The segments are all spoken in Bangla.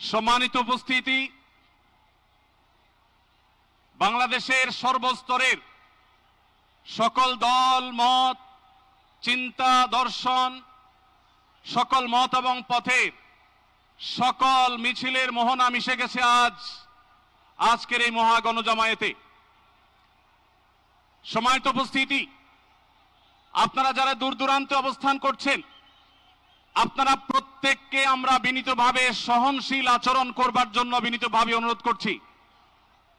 সম্মানিত উপস্থিতি, বাংলাদেশের সর্বস্তরের সকল দল, মত, চিন্তা, দর্শন, সকল মত এবং পথের সকল মিছিলের মোহনা মিশে গেছে আজ, আজকের এই মহা গণজামায়াতে। সময়ত উপস্থিতি, আপনারা যারা দূর দূরান্তে অবস্থান করছেন আপনারা প্রত্যেককে আমরা বিনীতভাবে সহনশীল আচরণ করবার জন্য বিনীতভাবে অনুরোধ করছি।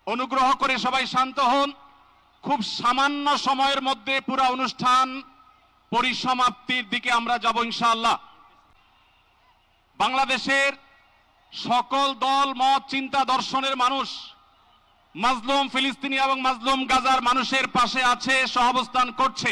অনুগ্রহ করে সবাই শান্ত হন। খুব সামান্য সময়ের মধ্যে পুরো অনুষ্ঠান পরিসমাপ্তির দিকে আমরা যাব ইনশাআল্লাহ। বাংলাদেশের সকল দল, মত, চিন্তা, দর্শনের মানুষ, মাজলুম ফিলিস্তিনি এবং মাজলুম গাজার মানুষের পাশে আছে, সহাবস্থান করছে।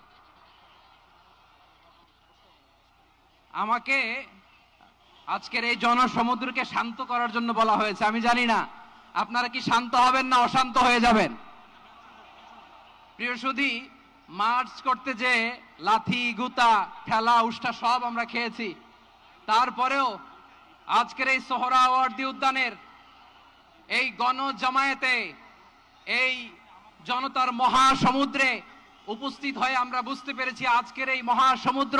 আমাকে আজকের এই জনসমুদ্রকে শান্ত করার জন্য বলা হয়েছে। আমি জানি না, আপনারা কি শান্ত হবেন না অশান্ত হয়ে যাবেন? প্রিয় সুধী, মার্চ করতে যে লাথি, গুতা, ঠেলা, উষ্টা সব আমরা খেয়েছি, তারপরেও আজকের এই সোহরাওয়ার্দী উদ্যানের এই গণ জামায়াতে এই জনতার মহাসমুদ্রে উপস্থিত হয়ে আমরা বুঝতে পেরেছি আজকের এই মহাসমুদ্র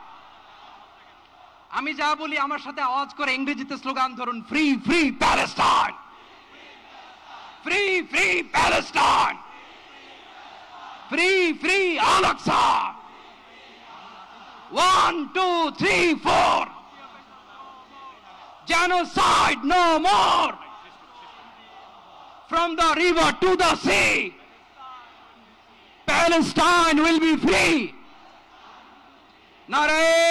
আমি যা বলি আমার সাথে আওয়াজ করে ইংরেজিতে স্লোগান ধরুন free free Palestine free free Palestine free free আলাক্সা one two three four genocide no more! From the river to the sea! Palestine will be free. Nare